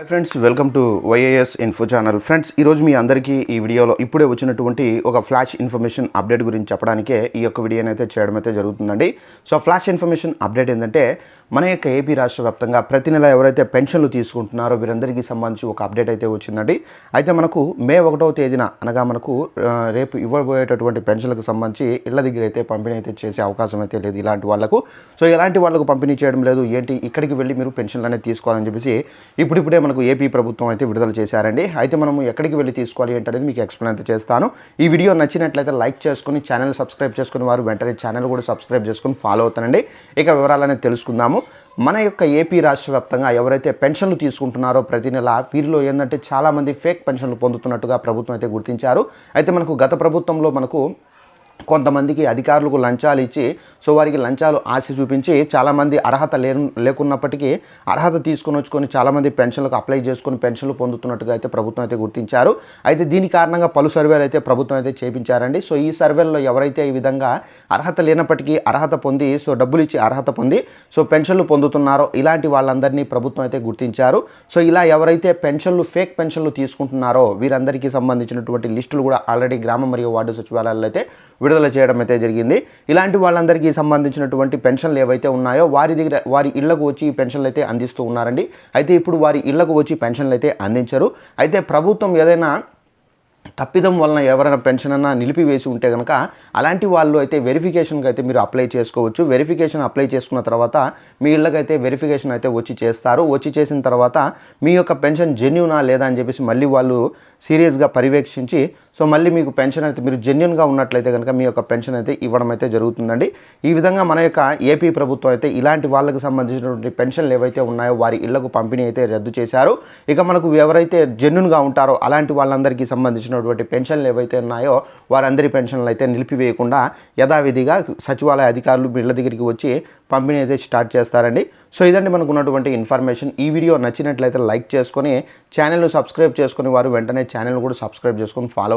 Hi friends welcome to YAS info channel friends ఈరోజు మీ అందరికీ ఈ వీడియోలో ఇప్పుడే వచ్చినటువంటి ఒక ఫ్లాష్ ఇన్ఫర్మేషన్ అప్డేట్ గురించి చెప్పడానికే ఈ యొక్క వీడియోని అయితే చేయడం అయితే జరుగుతుందండి. సో ఫ్లాష్ ఇన్ఫర్మేషన్ అప్డేట్ ఏంటంటే మన యొక్క ఏపీ రాష్ట్ర వ్యాప్తంగా ప్రతి నెల ఎవరైతే పెన్షన్లు తీసుకుంటున్నారో వీరందరికీ సంబంధించి ఒక అప్డేట్ అయితే వచ్చిందండి. అయితే మనకు మే ఒకటవ తేదీన అనగా మనకు రేపు ఇవ్వబోయేటటువంటి పెన్షన్లకు సంబంధించి ఇళ్ళ దగ్గర అయితే పంపిణీ అయితే చేసే అవకాశం అయితే లేదు ఇలాంటి వాళ్ళకు. సో ఇలాంటి వాళ్ళకు పంపిణీ చేయడం లేదు. ఏంటి? ఇక్కడికి వెళ్ళి మీరు పెన్షన్లు అనేది తీసుకోవాలని చెప్పేసి ఇప్పుడిప్పుడే మనకు ఏపీ ప్రభుత్వం అయితే విడుదల చేశారండి. అయితే మనం ఎక్కడికి వెళ్ళి తీసుకోవాలి ఏంటనేది మీకు ఎక్స్ప్లెయిన్ అయితే చేస్తాను. ఈ వీడియో నచ్చినట్లయితే లైక్ చేసుకొని ఛానల్ సబ్స్క్రైబ్ చేసుకుని వారు వెంటనే ఛానల్ కూడా సబ్స్క్రైబ్ చేసుకొని ఫాలో అవుతానండి. ఇక వివరాలనే తెలుసుకుందాము. మన యొక్క ఏపీ రాష్ట్ర వ్యాప్తంగా ఎవరైతే పెన్షన్లు తీసుకుంటున్నారో ప్రతి నెల వీరిలో ఏంటంటే చాలామంది ఫేక్ పెన్షన్లు పొందుతున్నట్టుగా ప్రభుత్వం అయితే గుర్తించారు. అయితే మనకు గత ప్రభుత్వంలో మనకు కొంతమందికి అధికారులకు లంచాలు ఇచ్చి సో వారికి లంచాలు ఆశ చూపించి చాలామంది అర్హత లే లేకున్నప్పటికీ అర్హత తీసుకొని వచ్చుకొని చాలామంది పెన్షన్లకు అప్లై చేసుకొని పెన్షన్లు పొందుతున్నట్టుగా అయితే ప్రభుత్వం అయితే గుర్తించారు. అయితే దీని కారణంగా పలు సర్వేలు అయితే ప్రభుత్వం అయితే చేపించారండి. సో ఈ సర్వేల్లో ఎవరైతే ఈ విధంగా అర్హత లేనప్పటికీ అర్హత పొంది సో డబ్బులు ఇచ్చి అర్హత పొంది సో పెన్షన్లు పొందుతున్నారో ఇలాంటి వాళ్ళందరినీ ప్రభుత్వం అయితే గుర్తించారు. సో ఇలా ఎవరైతే పెన్షన్లు ఫేక్ పెన్షన్లు తీసుకుంటున్నారో వీరందరికీ సంబంధించినటువంటి లిస్టులు కూడా ఆల్రెడీ గ్రామ మరియు వార్డు సచివాలయాల్లో అయితే విడుదల చేయడం అయితే జరిగింది. ఇలాంటి వాళ్ళందరికీ సంబంధించినటువంటి పెన్షన్లు ఏవైతే ఉన్నాయో వారి దగ్గర వారి ఇళ్ళకు వచ్చి ఈ పెన్షన్లు అయితే అందిస్తూ ఉన్నారండి. అయితే ఇప్పుడు వారి ఇళ్ళకు వచ్చి పెన్షన్లు అయితే అందించరు. అయితే ప్రభుత్వం ఏదైనా తప్పిదం వలన ఎవరైనా పెన్షన్ అన్నా నిలిపివేసి ఉంటే కనుక అలాంటి వాళ్ళు అయితే వెరిఫికేషన్కి అయితే మీరు అప్లై చేసుకోవచ్చు. వెరిఫికేషన్ అప్లై చేసుకున్న తర్వాత మీ ఇళ్ళకైతే వెరిఫికేషన్ అయితే వచ్చి చేస్తారు. వచ్చి చేసిన తర్వాత మీ యొక్క పెన్షన్ జెన్యునా లేదా అని చెప్పేసి మళ్ళీ వాళ్ళు సీరియస్గా పర్యవేక్షించి సో మళ్ళీ మీకు పెన్షన్ అయితే మీరు జెన్యున్గా ఉన్నట్లయితే కనుక మీ యొక్క పెన్షన్ అయితే ఇవ్వడం అయితే జరుగుతుందండి. ఈ విధంగా మన యొక్క ఏపీ ప్రభుత్వం అయితే ఇలాంటి వాళ్ళకి సంబంధించినటువంటి పెన్షన్లు ఏవైతే ఉన్నాయో వారి ఇళ్ళకు పంపిణీ అయితే రద్దు చేశారు. ఇక మనకు ఎవరైతే జెన్యున్గా ఉంటారో అలాంటి వాళ్ళందరికీ సంబంధించినటువంటి పెన్షన్లు ఏవైతే ఉన్నాయో వారందరి పెన్షన్లు అయితే నిలిపివేయకుండా యథావిధిగా సచివాలయ అధికారులు మీ దగ్గరికి వచ్చి పంపిణీ అయితే స్టార్ట్ చేస్తారండి. సో ఇదండి మనకు ఉన్నటువంటి ఇన్ఫర్మేషన్. ఈ వీడియో నచ్చినట్లయితే లైక్ చేసుకొని ఛానల్ను సబ్స్క్రైబ్ చేసుకుని వారు వెంటనే ఛానల్ కూడా సబ్స్క్రైబ్ చేసుకొని follow